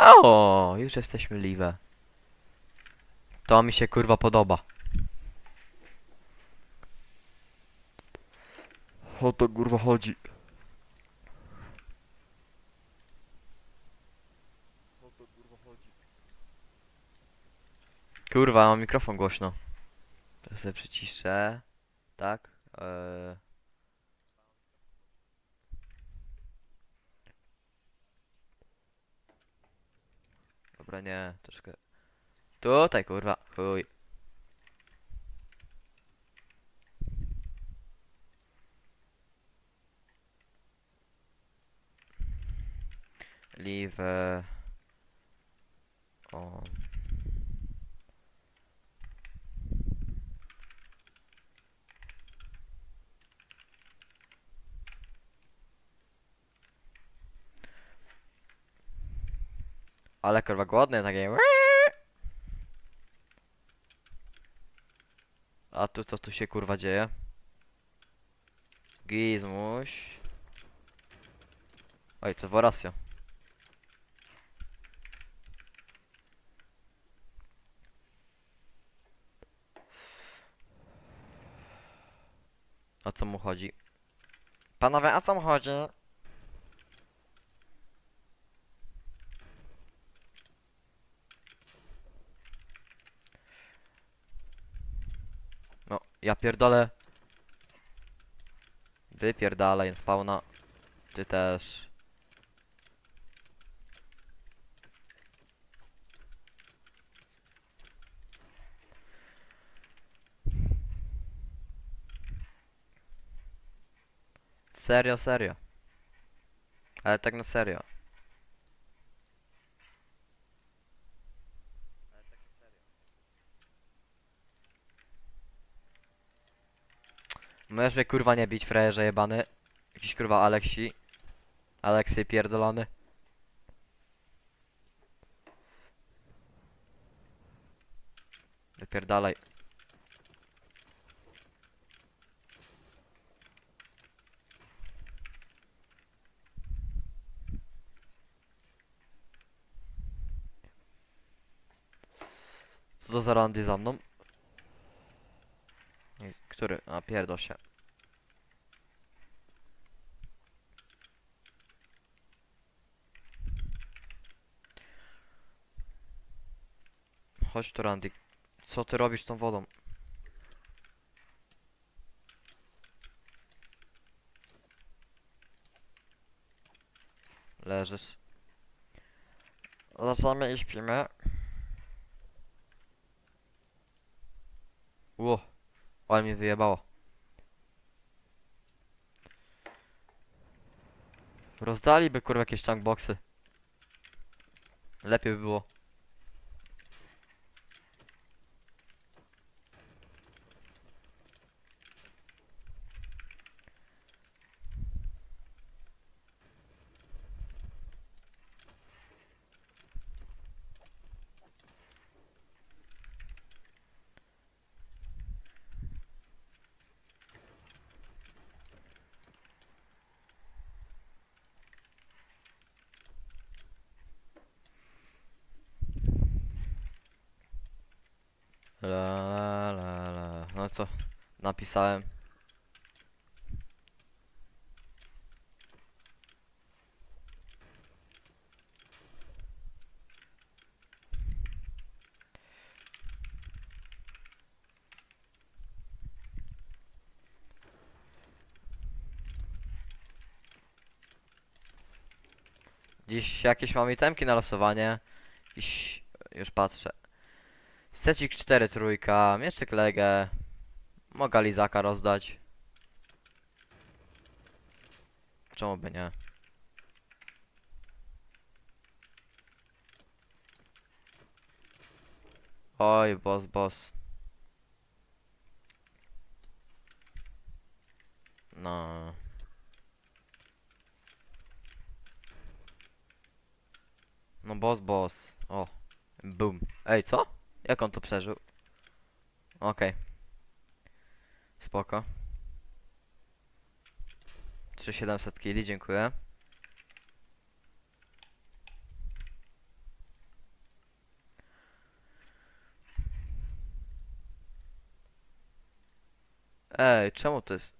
O, już jesteśmy live. To mi się kurwa podoba. O to kurwa chodzi. Kurwa, mam mikrofon głośno. Teraz sobie przyciszę. Tak. Eee. Dobra, nie, troszkę. Tutaj, kurwa, chuj. Leave. e, On. Ale kurwa głodny takie. A tu co tu się kurwa dzieje? Gizmuś. Oj, to Vorasio. O co mu chodzi? Panowie, a co mu chodzi? No, ja pierdolę. Wypierdalaj spawna. Ty też. Serio, serio. Ale tak na serio. Możesz mnie kurwa nie bić, frajerze jebany. Jakiś kurwa Aleksi. Aleksy pierdolony. Wypierdalaj. Co to za randy za mną? Nie, Który? A pierdol się. Chodź tu Randy. Co ty robisz tą wodą? Leżysz. Zaczynamy i śpimy. Ale mnie wyjebało. Rozdaliby kurwa jakieś chunkboxy. Lepiej by było. La la la la. No co? Napisałem. Dziś jakieś mamy itemki na losowanie. Dziś już patrzę. Secik 4 trójka, mieczyk legę. Mogę lizaka rozdać. Czemu by nie? Oj, boss, boss. No. No boss, boss. O. Boom. Ej, co? Jak on to przeżył? Okej. Okay. Spoko. 3700 kili, dziękuję. Ej, czemu to jest...